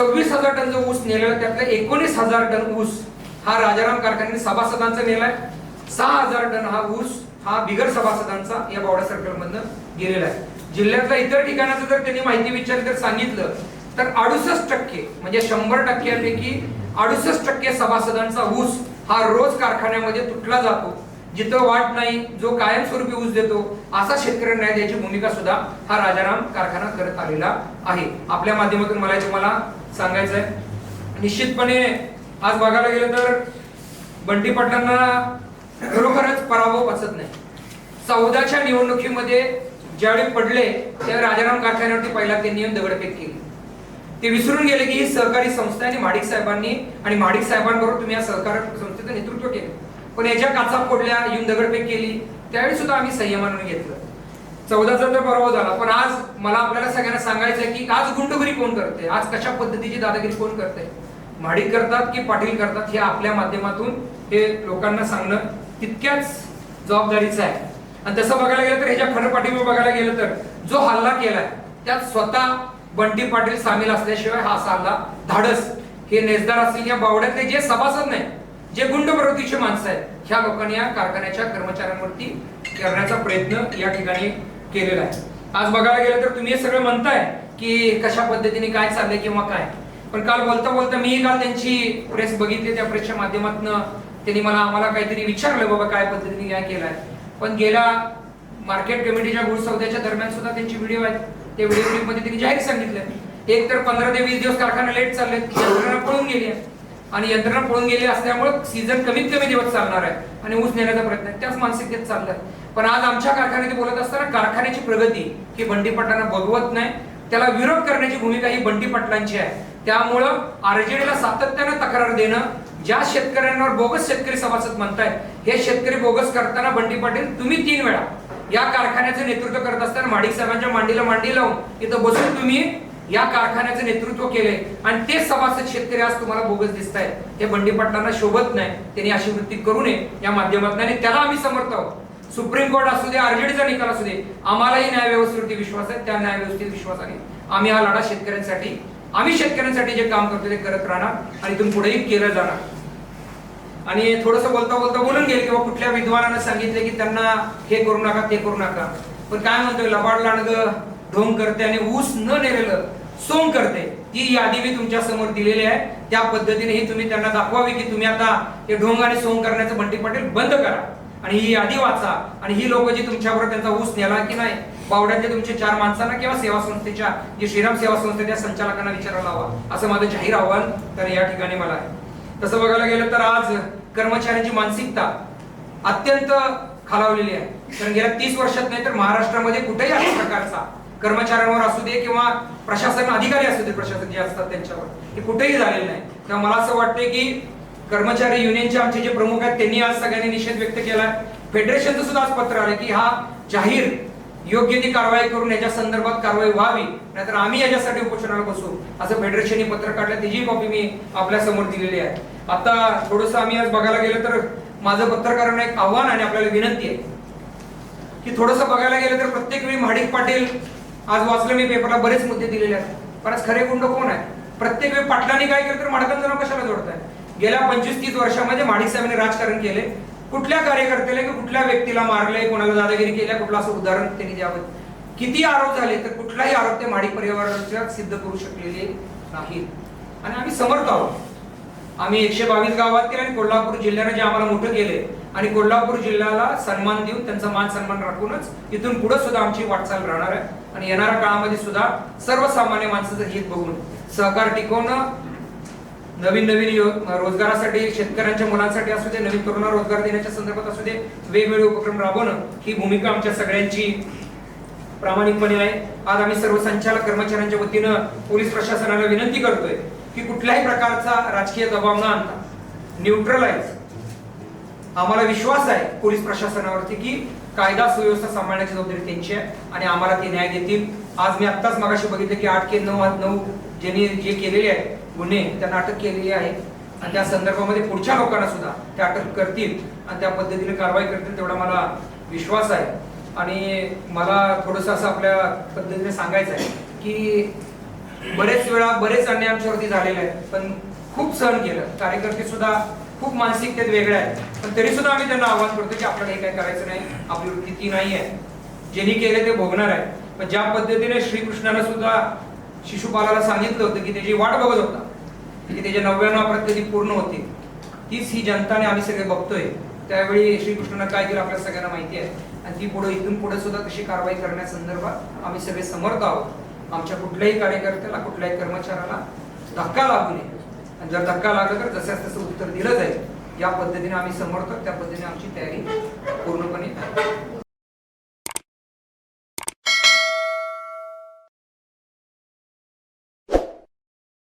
सव्वीस हजार टन जो ऊस नेलेला त्यातला एकोणीस हजार टन ऊस हा राजाराम कारखान्याने सभासदांचा नेलाय सहा हजार टन हा ऊस हा बिगर सभासदांचा या बावडा सर्कल मधनं गेलेला आहे. जिल्ह्यातल्या इतर ठिकाणाचं जर त्यांनी माहिती विचारली तर सांगितलं तर अडुसष्ट टक्के म्हणजे शंभर टक्क्यांपैकी अडुसष्ट टक्के सभासदांचा ऊस हा रोज कारखान्यामध्ये तुटला जातो. जिथं वाट नाही जो कायमस्वरूपी ऊस देतो असा शेतकरी न्याय द्यायची भूमिका सुद्धा हा राजाराम कारखाना करत आलेला आहे. आपल्या माध्यमातून मला तुम्हाला सांगायचं आहे निश्चितपणे आज बघायला गेलं तर बंटी पाटलांना खरोखरच पराभव पचत नाही. चौदाच्या निवडणुकीमध्ये ज्यावेळी पडले त्यावेळी राजाराम कारखान्यावरती पहिला ते नियम दगडफेक केली. ते विसरून गेले की ही सहकारी संस्था आहे आणि माडिक साहेबांनी आणि माडिक साहेबांबरोबर तुम्ही या सहकार संस्थेचं नेतृत्व केलं. पण याच्या काचा फोडल्या येऊन दगडफेक केली. त्यावेळी सुद्धा आम्ही संयमानं घेतलं. चौदाचा तर पराभव झाला. पण आज मला आपल्याला सगळ्यांना सांगायचं आहे की आज गुंडगिरी कोण करते? आज कशा पद्धतीची दादागिरी कोण करते? महाडिक करतात की पाटील करतात हे आपल्या माध्यमातून हे लोकांना सांगणं तितक्याच जबाबदारीचं आहे. आणि तसं बघायला गेलं तर ह्याच्या खरं पाठीमागे बघायला गेलं तर जो हल्ला केलाय त्यात स्वतः बंटी पाटील सामील असल्याशिवाय हा असा हल्ला धाडस. हे नेसदार असतील या बावड्यातले जे सभासद नाही जे गुंड प्रवृत्तीचे माणसं आहेत ह्या लोकांनी या कारखान्याच्या कर्मचाऱ्यांवरती करण्याचा प्रयत्न या ठिकाणी केलेला आहे. आज बघायला गेलं तर तुम्ही हे सगळं म्हणताय की कशा पद्धतीने काय चाललंय किंवा काय. पण काल बोलता बोलता मी काल त्यांची प्रेस बघितली त्या प्रेसच्या माध्यमातून त्यांनी मला आम्हाला काहीतरी विचारलं बाबा काय पद्धतीने काय केलंय. पण गेल्या मार्केट कमिटीच्या गुळ सौद्याच्या दरम्यान सुद्धा त्यांची व्हिडिओ आहेत. ते व्हिडिओमध्ये त्यांनी जाहीर सांगितलं एक तर पंधरा ते वीस दिवस कारखाना लेट चालले पळून गेली आहे. आणि यंत्रणा पळून गेली असल्यामुळे सीझन कमीत कमी दिवस चालणार आहे आणि ऊस नेण्याचा प्रयत्न आहे. त्याच मानसिकतेत चाललाय. पण आज आमच्या कारखान्यात बोलत असताना कारखान्याची प्रगती ही बंडी पाटलांना बघवत नाही. त्याला विरोध करण्याची भूमिका ही बंडी पाटलांची आहे. त्यामुळं आरजेडीला सातत्यानं तक्रार देणं ज्या शेतकऱ्यांवर बोगस शेतकरी सभासद म्हणताय हे शेतकरी बोगस करताना बंडी पाटील तुम्ही तीन वेळा या कारखान्याचं नेतृत्व करत असताना माडिक साहेबांच्या मांडीला मांडी लावून इथं बसून तुम्ही या कारखान्याचं नेतृत्व केलंय. आणि ते सभासद शेतकरी आज तुम्हाला बोगस दिसत आहेत हे बंडी पाटलांना शोभत नाही. त्यांनी अशी वृत्ती करू नये या माध्यमातून. आणि त्याला आम्ही समर्थ आहोत. सुप्रीम कोर्ट असू दे आरजेडीचा निकाल असू दे आम्हालाही न्याय व्यवस्थेवरती विश्वास आहे. त्या न्याय व्यवस्थेत विश्वासाने आम्ही हा लढा शेतकऱ्यांसाठी आम्ही शेतकऱ्यांसाठी जे काम करतो ते करत राहणार आणि इथून पुढेही केलं जाणार. आणि थोडस बोलता बोलता बोलून गेले किंवा कुठल्या विद्वानानं सांगितले की त्यांना हे करू नका ते करू नका. पण काय म्हणतोय? लबाड लांडग ढोंग करते आणि ऊस न नेलेलं सोंग करते. ती यादी मी तुमच्यासमोर दिलेली आहे. त्या पद्धतीने ही तुम्ही त्यांना दाखवावी की तुम्ही आता हे ढोंग आणि सोंग करण्याचं बंटी पाटील बंद करा. आणि ही यादी वाचा. आणि ही लोक जी तुमच्याबरोबर त्यांचा ऊस नेला की नाही पावड्याचे तुमचे चार माणसांना किंवा सेवा संस्थेच्या जे श्रीराम सेवा संस्थेच्या संचालकांना विचारायला हवा असं माझं जाहीर आव्हान तर या ठिकाणी मला आहे. तसं बघायला गेलं तर आज कर्मचाऱ्यांची मानसिकता अत्यंत खालावलेली आहे. कारण गेल्या तीस वर्षात नाही तर महाराष्ट्रामध्ये कुठेही अशा प्रकारचा कर्मचाऱ्यांवर असू दे किंवा प्रशासन अधिकारी असू दे प्रशासन जे असतात त्यांच्यावर. हे कुठेही झालेलं नाही. तेव्हा मला असं वाटतंय की कर्मचारी युनियनचे आमचे जे प्रमुख आहेत त्यांनी आज सगळ्यांनी निषेध व्यक्त केला फेडरेशनचं सुद्धा आज पत्र आलं की हा जाहीर योग्य ती कारवाई करून याच्या संदर्भात कारवाई व्हावी नाहीतर आम्ही याच्यासाठी उपोषणाला बसू. असं फेडरेशनने पत्र काढलं त्याची कॉपी मी आपल्यासमोर दिलेली आहे. आता थोडस आम्ही आज बघायला गेलं तर माझं पत्रकारांना एक आव्हान आणि आपल्याला विनंती आहे की थोडस बघायला गेलं तर प्रत्येक वेळी महाडिक पाटील आज वाचलं मी पेपरला बरेच मुद्दे दिलेले आहेत. पण आज खरे गुंड कोण आहे प्रत्येक वेळी पाटलांनी काय केलं तर माडकांचं नाव कशाला जोडताय? गेल्या पंचवीस तीस वर्षामध्ये माडिक साहेबांनी राजकारण केले. कुठल्या कार्यकर्त्याला की कुठल्या व्यक्तीला मारले कोणाला दादागिरी केल्या कुठलं असं उदाहरण त्यांनी द्यावं? किती आरोप झाले तर कुठलाही आरोप ते माडिक परिवाराच्या सिद्ध करू शकलेले नाहीत. आणि आम्ही समर्थ आहोत. आम्ही एकशे बावीस गावात केले आणि कोल्हापूर जिल्ह्याने जे आम्हाला मोठं केले आणि कोल्हापूर जिल्ह्याला सन्मान देऊन त्यांचा मान सन्मान राखूनच इथून पुढे सुद्धा आमची वाटचाल राहणार आहे. आणि येणाऱ्या काळामध्ये सुद्धा सर्वसामान्य माणसाचं हित बघून सहकार टिकवणं नवीन नवीन रोजगारासाठी शेतकऱ्यांच्या मुलांसाठी असू दे नवीन तरुणांना रोजगार देण्याच्या संदर्भात असू दे वेगवेगळे उपक्रम राबवणं ही भूमिका आमच्या सगळ्यांची प्रामाणिकपणे आहे. आज आम्ही सर्व संचालक कर्मचाऱ्यांच्या वतीनं पोलीस प्रशासनाला विनंती करतोय की कुठल्याही प्रकारचा राजकीय दबाव न आणता न्यूट्रलाइज आम्हाला विश्वास आहे पोलीस प्रशासनावरती की कायदा सुव्यवस्था सांभाळण्याची जबाबदारी त्यांची आहे आणि आम्हाला ते न्याय देतील. आज मी आत्ताच मागाशी बघितलं की आठ के नऊ नऊ ज्यांनी जे केलेले आहेत गुन्हे त्यांना अटक केलेली आहे. आणि त्या संदर्भामध्ये पुढच्या लोकांना सुद्धा ते अटक करतील आणि त्या पद्धतीने कारवाई करतील तेवढा मला विश्वास आहे. आणि मला थोडंसं असं आपल्या पद्धतीने सांगायचं आहे की बरेच वेळा बरेच अन्याय आमच्यावरती झालेले आहेत पण खूप सहन केलं. कार्यकर्ते सुद्धा खूप मानसिकतेत वेगळ्या आहेत पण तरी सुद्धा आम्ही त्यांना आव्हान करतो की आपल्याला हे काय करायचं नाही. आपली वृत्ती ती नाही आहे. ज्यांनी केले ते भोगणार आहे. पण ज्या पद्धतीने श्रीकृष्णानं सुद्धा शिशुपालाला सांगितलं होतं की त्याची वाट बघत होता की त्याच्या नव्याण्णव अपराध पूर्ण होते तीच ही जनता आणि आम्ही सगळे बघतोय. त्यावेळी श्रीकृष्णानं काय केलं आपल्या सगळ्यांना माहिती आहे. आणि ती पुढे इथून पुढे सुद्धा तशी कारवाई करण्यासंदर्भात आम्ही सगळे समर्थ आहोत. आमच्या कुठल्याही कार्यकर्त्याला कुठल्याही कर्मचाऱ्याला धक्का लागू नये. आणि जर धक्का लागला तर जसं तसं उत्तर दिलं जाईल या पद्धतीने आम्ही समर्थक त्या पद्धतीने आमची तयारी पूर्णपणे